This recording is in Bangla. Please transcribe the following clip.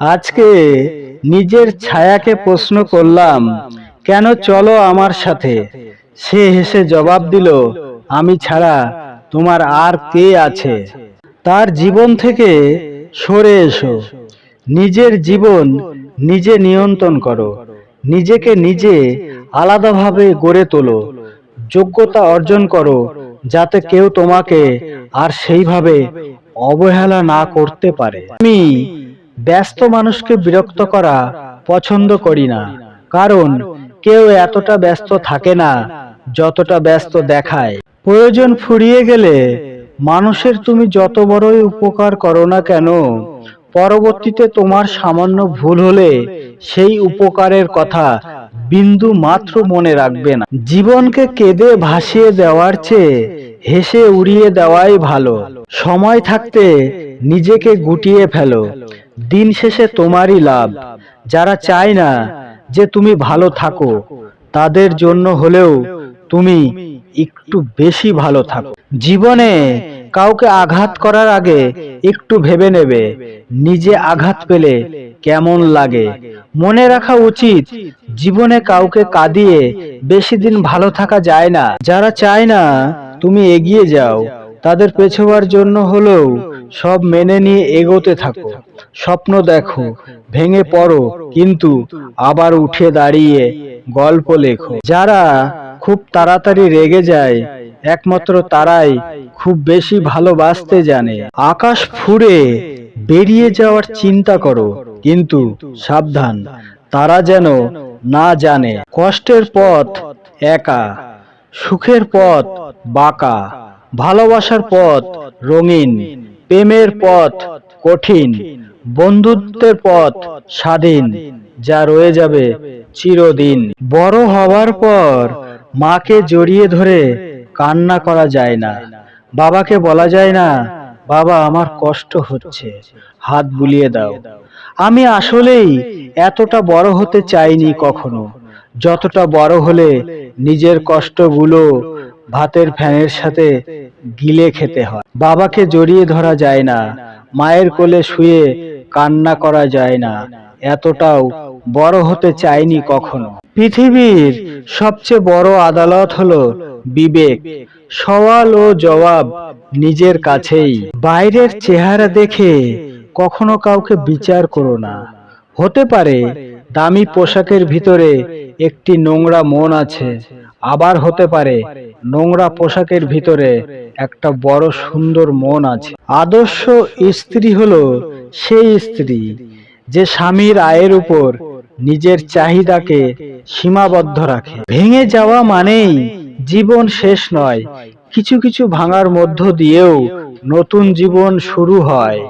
আজকে নিজের ছায়াকে প্রশ্ন করলাম, কেন চলো আমার সাথে? সে হেসে জবাব দিল, আমি ছাড়া তোমার আর কে আছে? তার জীবন থেকে সরে এসো। নিজের জীবন নিজে নিয়ন্ত্রণ করো। নিজেকে নিজে আলাদাভাবে গড়ে তোলো। যোগ্যতা অর্জন করো, যাতে কেউ তোমাকে আর সেইভাবে অবহেলা না করতে পারে। আমি ব্যস্ত মানুষকে বিরক্ত করা পছন্দ করি না। কারণ কেউ এতটা ব্যস্ত থাকে না যতটা ব্যস্ত দেখায়। প্রয়োজন ফুরিয়ে গেলে মানুষের তুমি যত বড়ই উপকার করো না কেন, পরবর্তীতে তোমার সামান্য ভুল হলে সেই উপকারের কথা বিন্দু মাত্র মনে রাখবে না। জীবনকে কেঁদে ভাসিয়ে দেওয়ার চেয়ে হেসে উড়িয়ে দেওয়াই ভালো। সময় থাকতে নিজেকে গুটিয়ে ফেলো। দিন শেষে তোমারই লাভ। যারা চায় না যে তুমি ভালো থাকো তাদের জন্য হলেও তুমি একটু বেশি ভালো থাকো। জীবনে কাউকে আঘাত করার আগে একটু ভেবে নেবে। নিজে আঘাত পেলে কেমন লাগে? মনে রাখা উচিত জীবনে কাউকে কাঁদিয়ে বেশি দিন ভালো থাকা যায় না। যারা চায় না তুমি এগিয়ে যাও তাদের পেছোবার জন্য হলেও সব মেনে নিয়ে এগোতে থাকো। স্বপ্ন দেখো, ভেঙে পড়ো, কিন্তু আবার উঠে দাঁড়িয়ে গল্প লেখো। যারা খুব তাড়াতাড়ি রেগে যায়, একমাত্র তারাই খুব বেশি ভালোবাসতে জানে। আকাশ ফুঁড়ে বেরিয়ে যাওয়ার চিন্তা করো, কিন্তু সাবধান, তারা যেন না জানে। কষ্টের পথ একা, সুখের পথ বাঁকা, ভালোবাসার পথ রঙিন। প্রেমের পথ কঠিন বন্ধুত্বের পথ স্বাধীন যা রয়ে যাবে চিরদিন। বড় হওয়ার পর মাকে জড়িয়ে ধরে কান্না করা যায় না। বাবাকে বলা যায় না বাবা আমার কষ্ট হচ্ছে হাত বুলিয়ে দাও। আমি আসলেই এতটা বড় হতে চাইনি কখনো। যতটা বড় হলে নিজের কষ্টগুলো ভাতের ফ্যানের সাথে গিলে খেতে হয়। বাবাকে জড়িয়ে ধরা যায় না, মায়ের কোলে শুয়ে কান্না করা যায় না, এতটাও বড় হতে চাইনি কখনো। পৃথিবীর সবচেয়ে বড় আদালত হলো বিবেক, সওয়াল ও জবাব নিজের কাছেই। বাইরের চেহারা দেখে কখনো কাউকে বিচার করো না। হতে পারে দামি পোশাকের ভিতরে একটি নোংরা মন আছে আবার হতে পারে নোংরা পোশাকের ভিতরে একটা বড় সুন্দর মন আছে। আদর্শ স্ত্রী হলো সেই স্ত্রী যে স্বামীর আয়ের উপর নিজের চাহিদাকে সীমাবদ্ধ রাখে। ভেঙে যাওয়া মানেই জীবন শেষ নয়, কিছু কিছু ভাঙার মধ্য দিয়েও নতুন জীবন শুরু হয়।